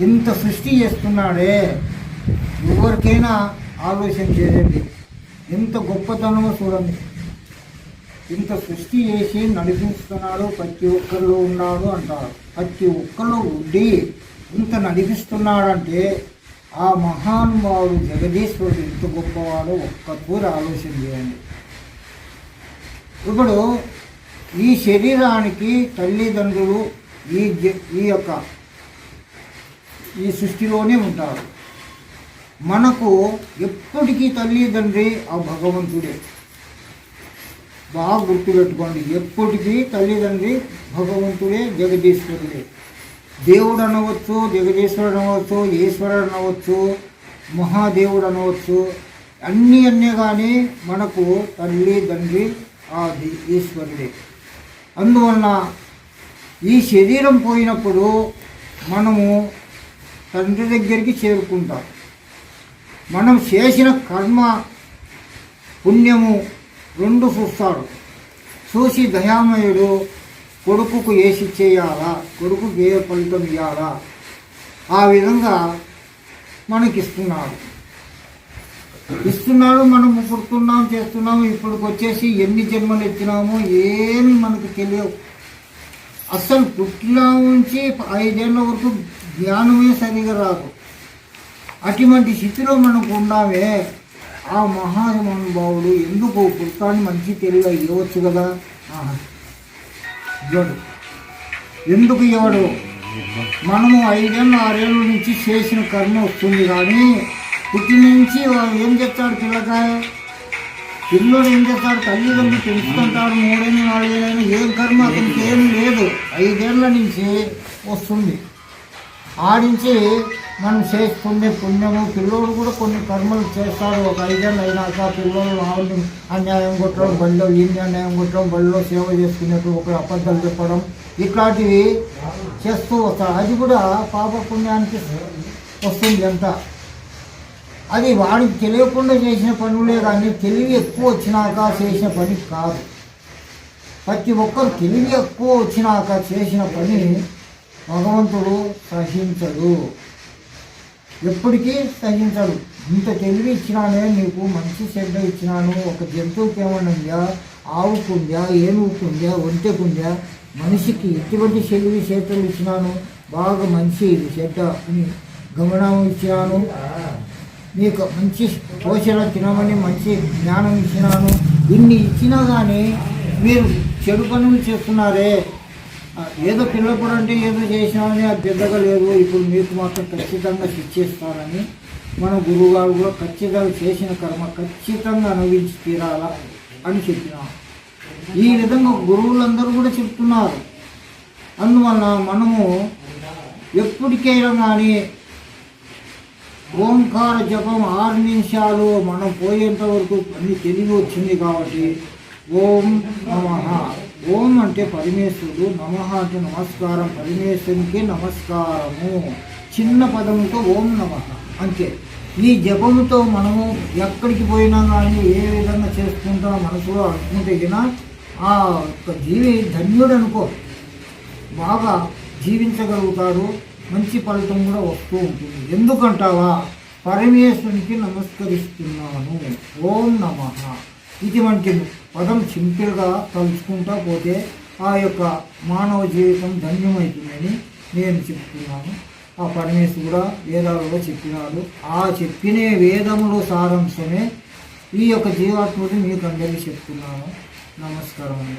ఇంత సృష్టి చేస్తున్నాడే? ఎవరికైనా ఆలోచన చేయండి. ఎంత గొప్పతనమో చూడండి. ఇంత సృష్టి చేసి నడిపిస్తున్నాడు ప్రతి ఒక్కరిలో ఉన్నాడు అంటారు. ప్రతి ఒక్కరిలో ఉండి ఇంత నడిపిస్తున్నాడంటే ఆ మహానుభావుడు జగదీశ్వరుడు ఎంత గొప్పవాడో ఒక్కతూరి ఆలోచన చేయండి. ఇప్పుడు ఈ శరీరానికి తల్లిదండ్రులు ఈ జ- ఈ యొక్క ఈ సృష్టిలోనే ఉంటారు మనకు ఎప్పటికీ తల్లిదండ్రి ఆ భగవంతుడే. బాగా గుర్తుపెట్టుకోండి. ఎప్పటికీ తల్లిదండ్రి భగవంతుడే జగదీశ్వరుడే. దేవుడు అనవచ్చు జగదీశ్వరుడు అనవచ్చు ఈశ్వరుడు అనవచ్చు మహాదేవుడు అనవచ్చు అన్నీ అన్నీ కానీ మనకు తల్లి తండ్రి ఆ ఈశ్వరుడే. అందువలన ఈ శరీరం పోయినప్పుడు మనము తండ్రి దగ్గరికి చేరుకుంటాం. మనం చేసిన కర్మ పుణ్యము రెండు చూస్తాడు చూసి దయామయుడు కొడుకుకు ఏసి చేయాలా? కొడుకుకు ఏ ఫలితం ఇవ్వాలా ఆ విధంగా మనకిస్తున్నాడు. ఇస్తున్నాడు మనం పుడుతున్నాం చేస్తున్నాము ఇప్పటికి వచ్చేసి ఎన్ని జన్మలు ఎత్తినామో ఏమి మనకు తెలియవు. అసలు పుట్టిలో ఉంచి ఐదేళ్ళ వరకు జ్ఞానమే సరిగా రాదు. అటువంటి స్థితిలో మనకు ఉన్నామే ఆ మహానుభావుడు ఎందుకు పుస్తకాన్ని మంచి తెలివిగా ఇవ్వచ్చు కదా? ఇవ్వడు. ఎందుకు ఇవ్వడు? మనము ఐదేళ్ళు ఆరేళ్ళ నుంచి చేసిన కర్మ వస్తుంది కానీ పుట్టి నుంచి వాళ్ళు ఏం చెప్తాడు పిల్లకాయ? పిల్లలు ఏం చేస్తారు తల్లిదండ్రులు పెంచుకుంటారు మూడేళ్ళు నాలుగేళ్ళు ఏం కర్మ? అతనికి ఏం లేదు. ఐదేళ్ళ నుంచి వస్తుంది. ఆడించి మనం చేసుకునే పుణ్యము పిల్లోడు కూడా కొన్ని కర్మలు చేస్తారు ఒక ఐదేళ్ళు అయినాక పిల్లలు ఆవుని అన్యాయం కొట్టడం బడిలో ఈ అన్యాయం కొట్టడం బడిలో సేవ చేసుకునేట్టు ఒక అబద్ధాలు చెప్పడం ఇట్లాంటివి చేస్తూ వస్తారు అది కూడా పాప పుణ్యానికి వస్తుంది అంతా. అది వాడికి తెలియకుండా చేసిన పనులే కానీ తెలివి ఎక్కువ వచ్చినాక చేసిన పని కాదు. ప్రతి ఒక్కరు తెలివి ఎక్కువ వచ్చినాక చేసిన పని భగవంతుడు సహించడు. ఎప్పటికీ సహించడు. ఇంత తెలివి ఇచ్చినానే నీకు మంచి చెడ్డ ఇచ్చినాను ఒక జంతువుకి ఏమన్నా ఆవుకుందా ఏనుగుకుందా ఒంటెకుందా మనిషికి ఎటువంటి తెలివి చేతులు ఇచ్చినాను? బాగా మంచి చెడ్డ అని గమనం ఇచ్చినాను. మీకు మంచి పోషణ తినమని మంచి జ్ఞానం ఇచ్చినాను ఇన్ని ఇచ్చినా కానీ మీరు చెడు పనులు చేస్తున్నారే. ఏదో పిల్లప్పుడు అంటే ఏదో చేసినామని అది పెద్దగా లేదు. ఇప్పుడు మీకు మాత్రం ఖచ్చితంగా శిక్షిస్తారని మన గురువుగారు కూడా ఖచ్చితంగా చేసిన కర్మ ఖచ్చితంగా అనుభవించి తీరాలా అని చెప్పినాం. ఈ విధంగా గురువులందరూ కూడా చెప్తున్నారు. అందువల్ల మనము ఎప్పటికైనా కానీ ఓంకార జపం ఆరు నిమిషాలు మనం పోయేంత వరకు అన్ని తెలివి వచ్చింది కాబట్టి ఓం నమ. ఓం అంటే పరమేశ్వరుడు. నమ అంటే నమస్కారం. పరమేశ్వరునికి నమస్కారము. చిన్న పదంతో ఓం నమ అంతే. ఈ జపముతో మనము ఎక్కడికి పోయినా కానీ ఏ విధంగా చేసుకుంటా మనసులో అనుకుంటే ఆ యొక్క జీవి ధన్యుడు అనుకో బాగా జీవించగలుగుతారు మంచి ఫలితం కూడా వస్తూ ఉంటుంది. ఎందుకంటావా? పరమేశ్వరునికి నమస్కరిస్తున్నాను. ఓం నమ. ఇటువంటి పదం సింపుల్గా తలుచుకుంటా పోతే ఆ యొక్క మానవ జీవితం ధన్యమవుతుందని నేను చెప్తున్నాను. ఆ పరమేశ్వరు కూడా వేదాలలో చెప్పినాడు. ఆ చెప్పిన వేదములు సారాంశమే ఈ యొక్క జీవాత్మని మీకు అందరికీ చెప్తున్నాను. నమస్కారం